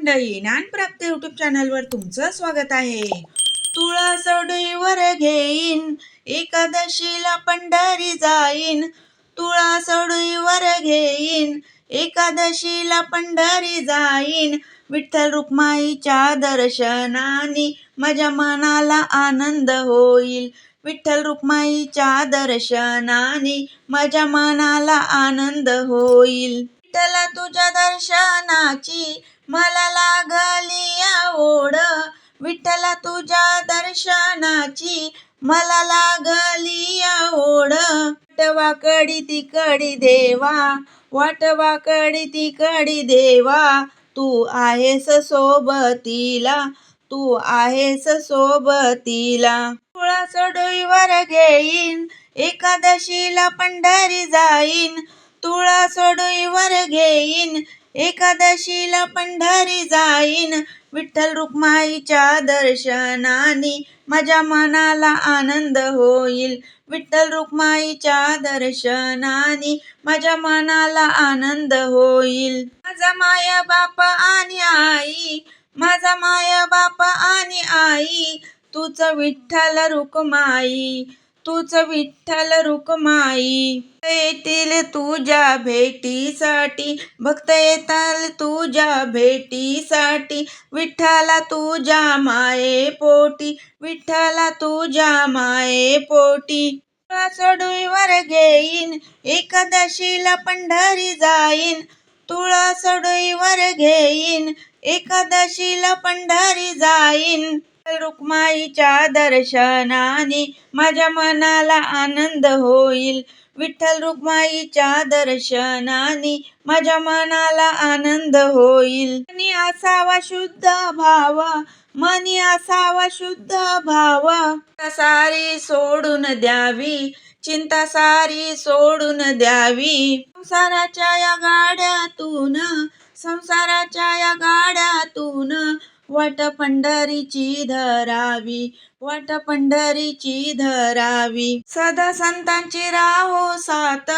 मंडळी ज्ञानप्राप्ती युट्यूब चॅनलवर तुमचं स्वागत आहे. तुळा सोडईवर घेईन एकादशीला पंढरी जाईन. तुळा सोडईवर घेईन एकादशीला पंढरी जाईन. विठ्ठल रुक्माईच्या दर्शनाने माझ्या मनाला आनंद होईल. विठ्ठल रुक्माईच्या दर्शनाने माझ्या मनाला आनंद होईल. विठ्ठला तुझ्या दर्शनाची मला लागली आवड. विठ्ठला तुझ्या दर्शनाची मला लागली आवड. वाटवा कडी तिकडी देवा वाटवा कडी तिकडी देवा. तू आहेस सोबतीला तू आहेस सोबतीला. तुळा चढईवर घेईन एकादशीला पंढरी जाईन. तुळा सोडईवर घेईन. एकादशीला पंढरी जाईन. विठ्ठल रुक्माईच्या दर्शनानी माझ्या मनाला आनंद होईल. विठ्ठल रुक्माईच्या दर्शनानी माझ्या मनाला आनंद होईल. माझा माया बाप आणि आई माझा माया बाप आणि आई तूच विठ्ठल रुक्माई. तूच विठ्ठल रुक्माई. येतील तुझ्या भेटीसाठी. भक्त येताल तुझ्या भेटीसाठी. विठ्ठला तुझ्या माये पोटी. विठ्ठला तुझ्या माये पोटी. तुळा घेईन. एकादशीला पंढरी जाईन. तुळा सोडईवर घेईन. एकादशीला पंढरी जाईन. रुक्माईच्या दर्शनाने माझ्या मनाला आनंद होईल. विठ्ठल रुक्माईच्या दर्शनाने माझ्या मनाला आनंद होईल. मनी असावा शुद्ध भावा मनी असावा शुद्ध भावा. सारी सोडून द्यावी चिंता सारी सोडून द्यावी. संसाराच्या या गाड्यातून संसाराच्या या गाड्यातून वट पंढरीची धरावी वट पंढरीची धरावी. सदा संतांची राहो सात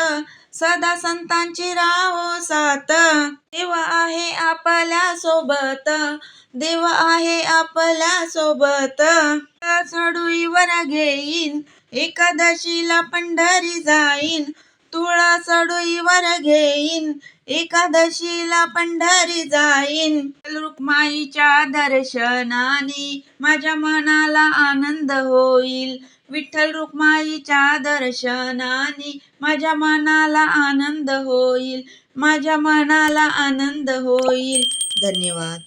सदा संतांची राहो सात देव आहे आपल्यासोबत देव आहे आपल्यासोबत. चढुईवर घेईन एकादशीला पंढरी जाईन. तुळा चढुईवर घेईन एकादशीला पंढरी जाईन. रुक्माईच्या दर्शनाने माझ्या मनाला आनंद होईल. विठ्ठल रुक्माईच्या दर्शनाने माझ्या मनाला आनंद होईल. माझ्या मनाला आनंद होईल. धन्यवाद.